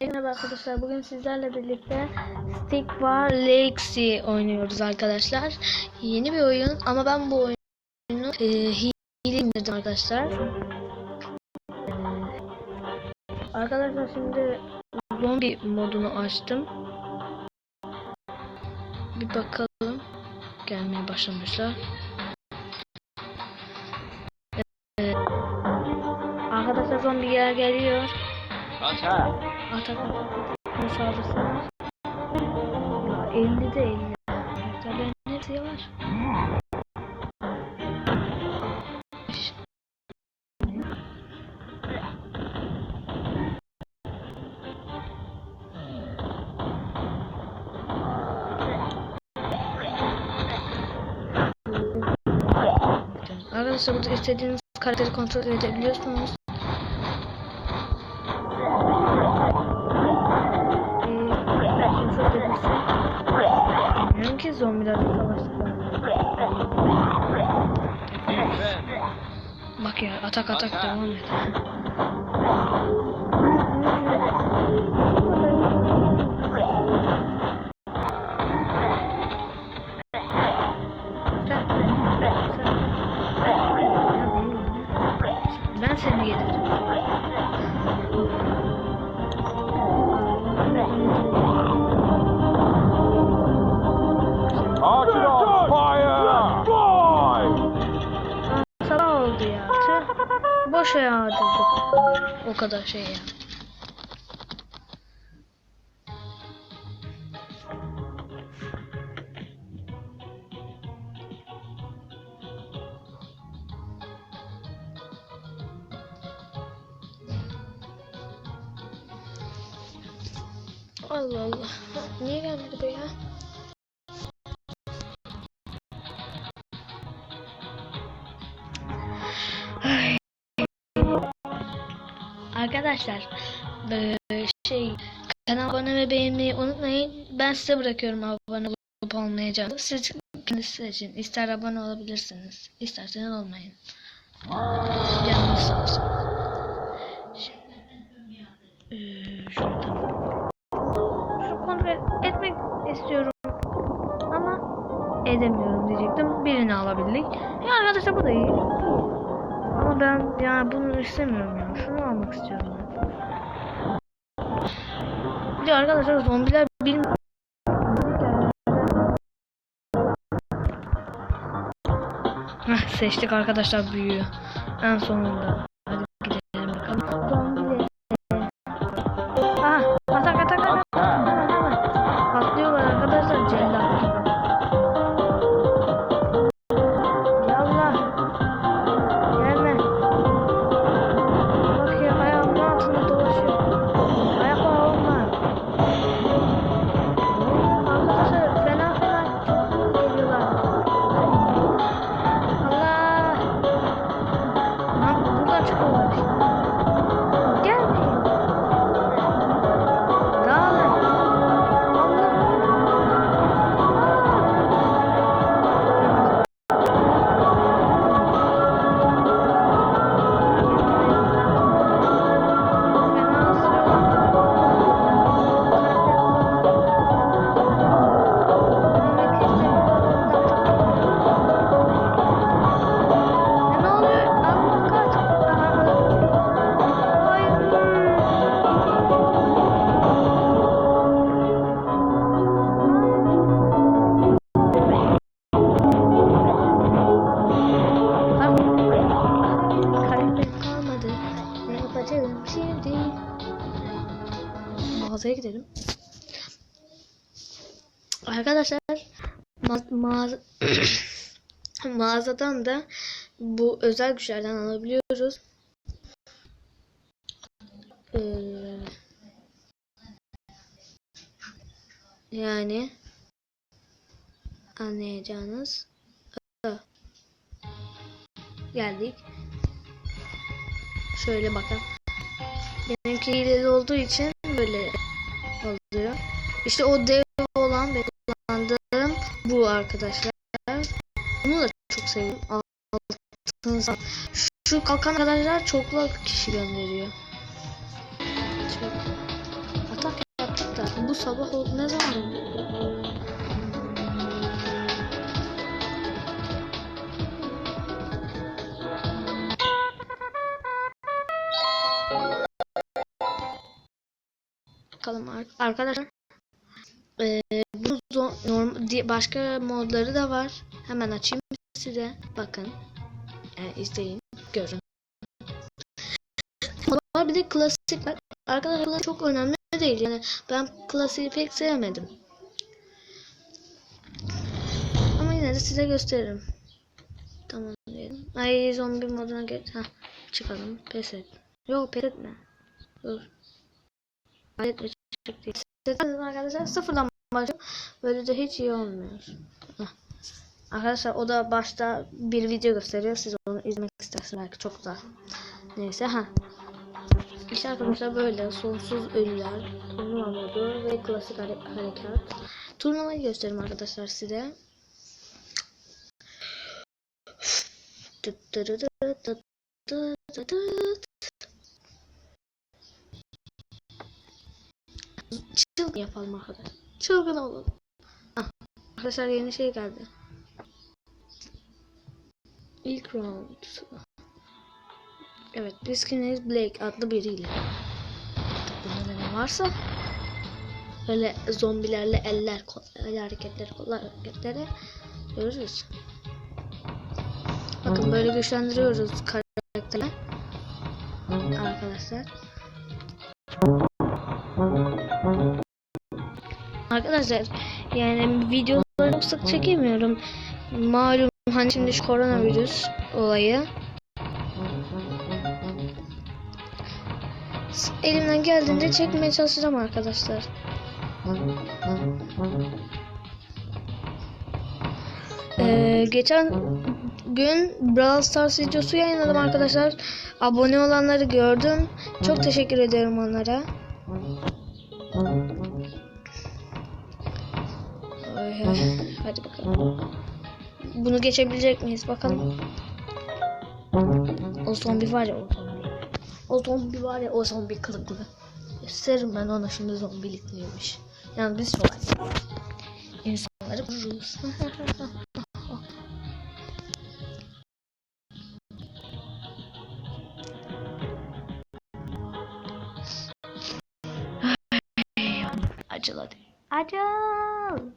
Merhaba arkadaşlar. Bugün sizlerle birlikte Stick var Legacy oynuyoruz arkadaşlar. Yeni bir oyun ama ben bu oyunu e, hile indirdim arkadaşlar. Arkadaşlar şimdi zombi modunu açtım. Bir bakalım. Gelmeye başlamışlar. E, arkadaşlar zombiler geliyor. Atak. Atak nasıl alırsınız? Ya 50 de 50. Karakterlerin hepsi yavaş. Arkadaşlar burada istediğiniz karakteri kontrol edebiliyorsunuz. Bak ya atak atak devam et. Ben seni yedirdim. Boşa yağdırdık. O kadar şey ya. Allah Allah. Niye gelmedi bu Arkadaşlar eee, şey kanal abone ve beğenmeyi unutmayın. Ben size bırakıyorum abone olup olmayacağını. Siz kendiniz seçin. İster abone olabilirsiniz. isterseniz olmayın. Eee, şuradan. Şu kontrol etmek istiyorum ama edemiyorum diyecektim. Birini alabildik. Ya arkadaşlar bu da iyi. Ama ben yani bunu istemiyorum ya. Şunu almak istiyorum. Bir de arkadaşlar zombiler bilmiyor. Heh, seçtik arkadaşlar büyüğü. En sonunda. Mağazaya gidelim. Arkadaşlar ma mağaza mağazadan da bu özel güçlerden alabiliyoruz. Ee, yani anlayacağınız geldik. Şöyle bakın. Benimki hileli olduğu için böyle oluyor. İşte o dev olan ve kullandığım bu arkadaşlar. Bunu da çok seviyorum. Altın Şu kalkan arkadaşlar çoklu kişi gönderiyor. Çok Bu sabah oldu. Ne zaman? Bakalım ar- arkadaşlar. Ee, bu zo- norm- di- başka modları da var. Hemen açayım size. Bakın. Yani izleyin. Görün. Var bir de klasik var. Arkadaşlar çok önemli değil. Yani ben klasiği pek sevmedim. Ama yine de size gösteririm. Tamam diyelim. Ay zombi moduna geç. Ha, çıkalım. Pes et. Yok pes etme. Dur. Pes. Çık değil. Zaten arkadaşlar sıfırdan başlıyor. Böyle de hiç iyi olmuyor. Arkadaşlar o da başta bir video gösteriyor. Siz onu izlemek istersiniz belki çok güzel. Neyse ha. İşte arkadaşlar böyle sonsuz ölüler, turnuva modu ve klasik hare- harekat. Turnuvayı göstereyim arkadaşlar size. Çılgın yapalım arkadaşlar. Çılgın olun. Ah, arkadaşlar yeni şey geldi. İlk round. Evet, Diskinez Blake adlı biriyle. Bunda da ne varsa böyle zombilerle eller, el hareketleri, kollar hareketleri görürüz. Bakın böyle güçlendiriyoruz karakteri. Arkadaşlar. Arkadaşlar yani videoları çok sık çekemiyorum. Malum hani şimdi şu koronavirüs olayı. Elimden geldiğince çekmeye çalışacağım arkadaşlar. Ee, geçen gün Brawl Stars videosu yayınladım arkadaşlar. Abone olanları gördüm. Çok teşekkür ederim onlara. Hadi bakalım. Bunu geçebilecek miyiz bakalım. O zombi var ya o zombi. O zombi var ya o zombi kılıklı. Gösteririm ben ona şimdi zombilikliymiş. Yani biz kolay. İnsanları vururuz. Acıl hadi. Acıl.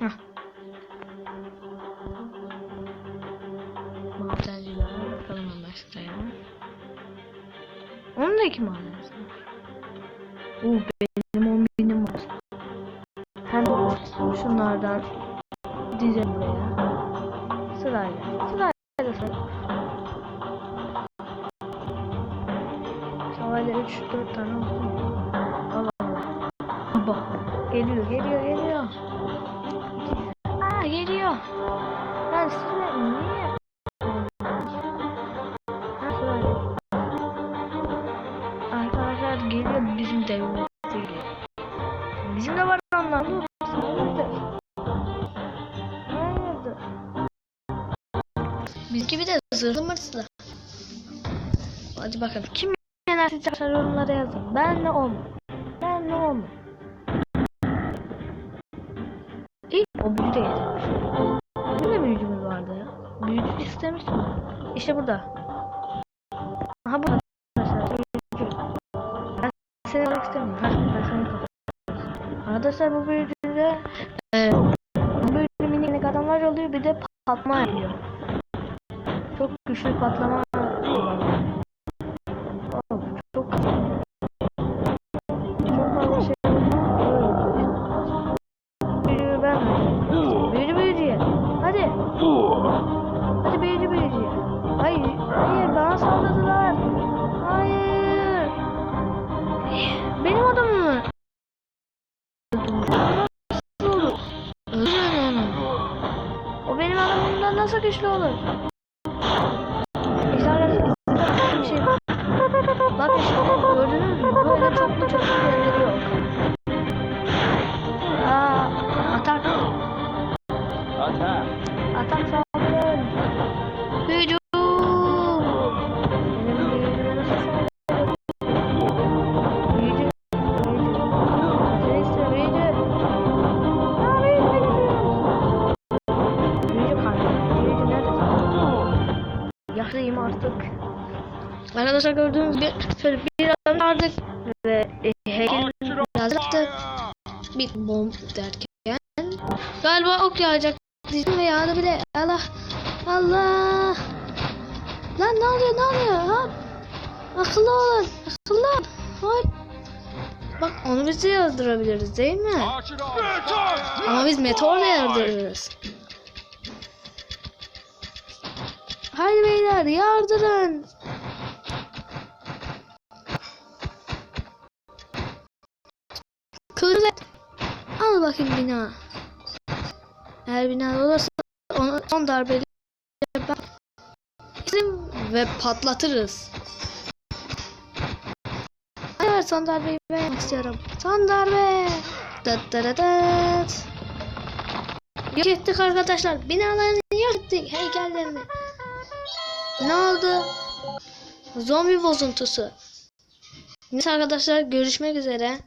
Hah. Madenciler bakalım şuraya. Onun da iki madenci var. Uh benim on binim var. Hem şunlardan dizelim buraya. Sırayla. Sırayla sırayla. Sırayla 3 4 tane olsun. Allah Allah. Bak. Geliyor geliyor zırhlı mırslı. Hadi bakalım. Kim yener siz arkadaşlar yorumlara yazın. Ben ne olma. Ben ne olma. İlk o büyücü de getirmiş. Bizim de büyücümüz vardı ya. Büyücü istemiştim. İşte burada. Aha bu arkadaşlar. Seni istemiyorum. Arkadaşlar bu büyücüde e, böyle minik adamlar oluyor bir de patlama yapıyor. Güçlü patlama kullanıyor. Oh, çok Bak işte gördünüz mü? Böyle çoklu çoklu Arkadaşlar gördüğünüz gibi şöyle bir adam vardık ve e, heykel yazdık. Bir bomb derken galiba ok yağacak diyeceğim ve yağdı bile. Allah Allah. Lan ne oluyor ne oluyor? Ha? Akıllı olun. Akıllı ol. Hop. Bak onu biz de yazdırabiliriz değil mi? Ama biz meteorla yardırırız. Haydi beyler yardırın. Al bakayım bina. Eğer bina olursa onu son darbeyle ben ve patlatırız. Evet son darbeyi ben yapmak istiyorum. Son darbe. Dat dat dat. Yok ettik arkadaşlar. Binalarını yok ettik. Heykellerini. Ne oldu? Zombi bozuntusu. Neyse arkadaşlar görüşmek üzere.